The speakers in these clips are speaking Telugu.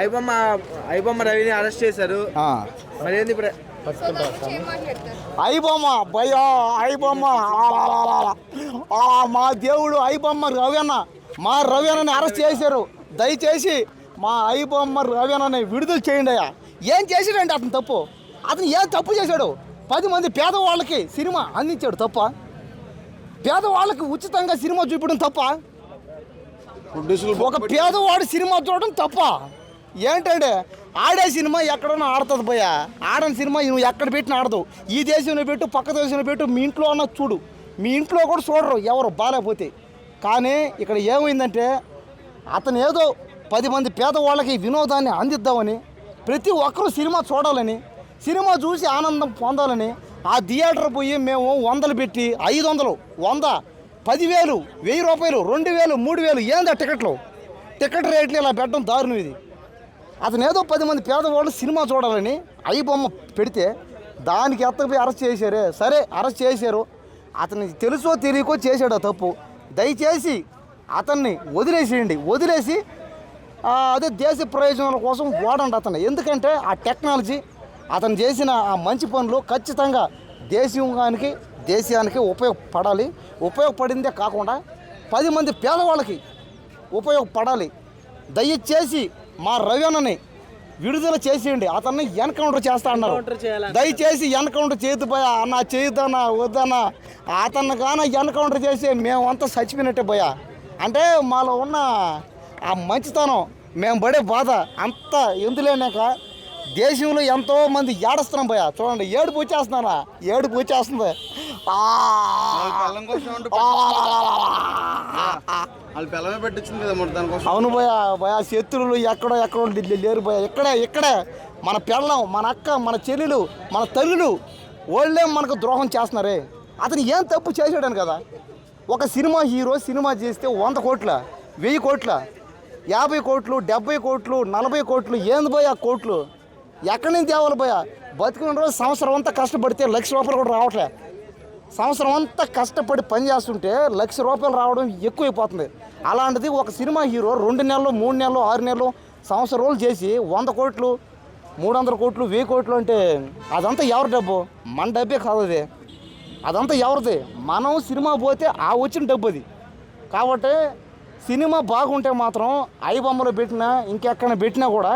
ఐబొమ్మ ఐబొమ్మ రవిని అరెస్ట్ చేశారు. ఆ. మరి ఏంది ఇప్పుడు? ఐబొమ్మ భయ్యా ఐబొమ్మ మా దేవుడు ఐబొమ్మ రవిఅన్న మా రవిఅన్నని అరెస్ట్ చేశారు. దయచేసి మా ఐబొమ్మ రవిఅన్నని విడుదల చేయండి అయ్యా. ఏం చేసాడండి అతను తప్పు? అతను ఏం తప్పు చేశాడు? పది మంది పేదవాళ్ళకి సినిమా అందించాడు తప్ప? పేదవాళ్ళకి ఉచితంగా సినిమా చూపడం తప్ప? ఒక పేదవాడు సినిమా చూడడం తప్ప? ఏంటంటే ఆడే సినిమా ఎక్కడన్నా ఆడుతుంది పోయా ఆడని సినిమా నువ్వు ఎక్కడ పెట్టిన ఆడదు. ఈ దేశంలో పెట్టు పక్క దేశంలో పెట్టు మీ ఇంట్లో అన్న చూడు. మీ ఇంట్లో కూడా చూడరు ఎవరు బాగాలేకపోతే కానీ ఇక్కడ ఏమైందంటే అతను ఏదో పది మంది పేదవాళ్ళకి వినోదాన్ని అందిద్దామని ప్రతి ఒక్కరూ సినిమా చూడాలని సినిమా చూసి ఆనందం పొందాలని ఆ థియేటర్ పోయి మేము వందలు పెట్టి ఐదు వందలు వంద పదివేలు వెయ్యి రూపాయలు రెండు వేలు మూడు వేలు ఏందా టికెట్లు? టికెట్ రేట్లు ఇలా పెట్టడం దారుణం ఇది. అతను ఏదో పది మంది పేదవాళ్ళు సినిమా చూడాలని అయ్యి బొమ్మ పెడితే దానికి ఎత్తకపోయి అరెస్ట్ చేశారే. సరే అరెస్ట్ చేశారు. అతని తెలుసో తెలియకో చేశాడు ఆ తప్పు. దయచేసి అతన్ని వదిలేసేయండి. వదిలేసి అదే దేశ ప్రయోజనాల కోసం వాడండి అతను ఎందుకంటే ఆ టెక్నాలజీ అతను చేసిన ఆ మంచి పనులు ఖచ్చితంగా దేశీయంగానికి దేశానికి ఉపయోగపడాలి. ఉపయోగపడిందే కాకుండా పది మంది పేదవాళ్ళకి ఉపయోగపడాలి. దయచేసి మా రవిఅన్నని విడుదల చేసేయండి. అతన్ని ఎన్కౌంటర్ చేస్తా అన్నారు. దయచేసి ఎన్కౌంటర్ చేయొద్దు అన్న చేయొద్దన్నా వద్దన్నా. అతన్ని కానీ ఎన్కౌంటర్ చేసి మేమంతా చచ్చిపోయినట్టే పోయా. అంటే మాలో ఉన్న ఆ మంచితనం మేము పడే బాధ అంత ఎందులేనాక దేశంలో ఎంతో మంది ఏడుస్తున్నాం పోయా. చూడండి ఏడుపు వచ్చేస్తున్నానా ఏడుపు వచ్చేస్తుంది. ఆ! పిల్లం కోసం వాళ్ళు పిల్లమే పెట్టించింది కదా మరి దానికోసం. అవును భయ భయ శత్రువులు ఎక్కడో ఎక్కడో లేరు భయ ఇక్కడే ఇక్కడే. మన పిల్లం మన అక్క మన చెల్లెలు మన తల్లులు వాళ్ళే మనకు ద్రోహం చేస్తున్నారే. అతను ఏం తప్పు చేసాడని కదా? ఒక సినిమా హీరో సినిమా చేస్తే వంద కోట్ల వెయ్యి కోట్ల యాభై కోట్లు డెబ్బై కోట్లు నలభై కోట్లు ఏంది భయ కోట్లు? ఎక్కడి నుంచి తేవాలి భయ బతికిన రోజు సంవత్సరం అంతా కష్టపడితే లక్ష రూపాయలు కూడా రావట్లే. సంవత్సరం అంతా కష్టపడి పని చేస్తుంటే లక్ష రూపాయలు రావడం ఎక్కువైపోతుంది. అలాంటిది ఒక సినిమా హీరో రెండు నెలలు మూడు నెలలు ఆరు నెలలు సంవత్సరం రోజులు చేసి వంద కోట్లు మూడు వందల కోట్లు వెయ్యి కోట్లు అంటే అదంతా ఎవరి డబ్బు? మన డబ్బే కాదు అది. అదంతా ఎవరిది? మనం సినిమా పోతే ఆ వచ్చిన డబ్బు అది. కాబట్టి సినిమా బాగుంటే మాత్రం ఐ బొమ్మలో పెట్టినా ఇంకెక్కడ పెట్టినా కూడా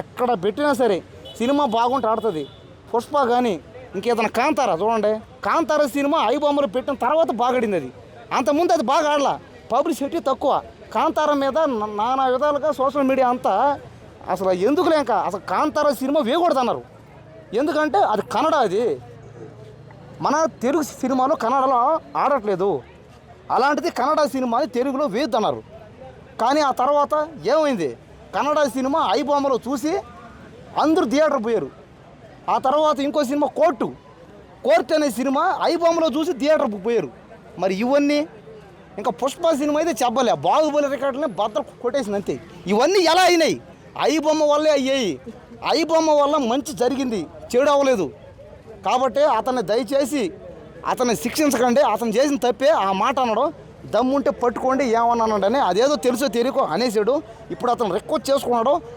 ఎక్కడ పెట్టినా సరే సినిమా బాగుంటే ఆడుతుంది. పుష్ప కానీ ఇంకేదైనా కాంతారా చూడండి. కాంతార సినిమా ఐ బొమ్మలు పెట్టిన తర్వాత బాగాడింది అది. అంతకుముందు అది బాగా ఆడలా. పబ్లిసిటీ తక్కువ. కాంతార మీద నానా విధాలుగా సోషల్ మీడియా అంతా అసలు ఎందుకు లేక అసలు కాంతార సినిమా వేయకూడదు అన్నారు ఎందుకంటే అది కన్నడ అది. మన తెలుగు సినిమాలు కన్నడలో ఆడట్లేదు. అలాంటిది కన్నడ సినిమాని తెలుగులో వేయొద్దన్నారు. కానీ ఆ తర్వాత ఏమైంది? కన్నడ సినిమా ఐ చూసి అందరూ థియేటర్ పోయారు. ఆ తర్వాత ఇంకో సినిమా కోర్టు. కోర్టు అనే సినిమా ఐబామ్లో చూసి థియేటర్ పోయారు. మరి ఇవన్నీ ఇంకా పుష్ప సినిమా అయితే చెప్పలే. బాహుబలి రికార్డులని బద్దలు కొట్టేసింది అంతే. ఇవన్నీ ఎలా అయినాయి? ఐబొమ్మ వల్లే అయ్యాయి. ఐబొమ్మ వల్ల మంచి జరిగింది. చెడు అవ్వలేదు. కాబట్టి అతన్ని దయచేసి అతన్ని శిక్షించకండి. అతను చేసిన తప్పే. ఆ మాట అనడం. దమ్ముంటే పట్టుకోండి ఏమన్నానండి అని అదేదో తెలుసో తెలియకో అనేసాడు. ఇప్పుడు అతను రిక్వెస్ట్ చేసుకున్నాడు.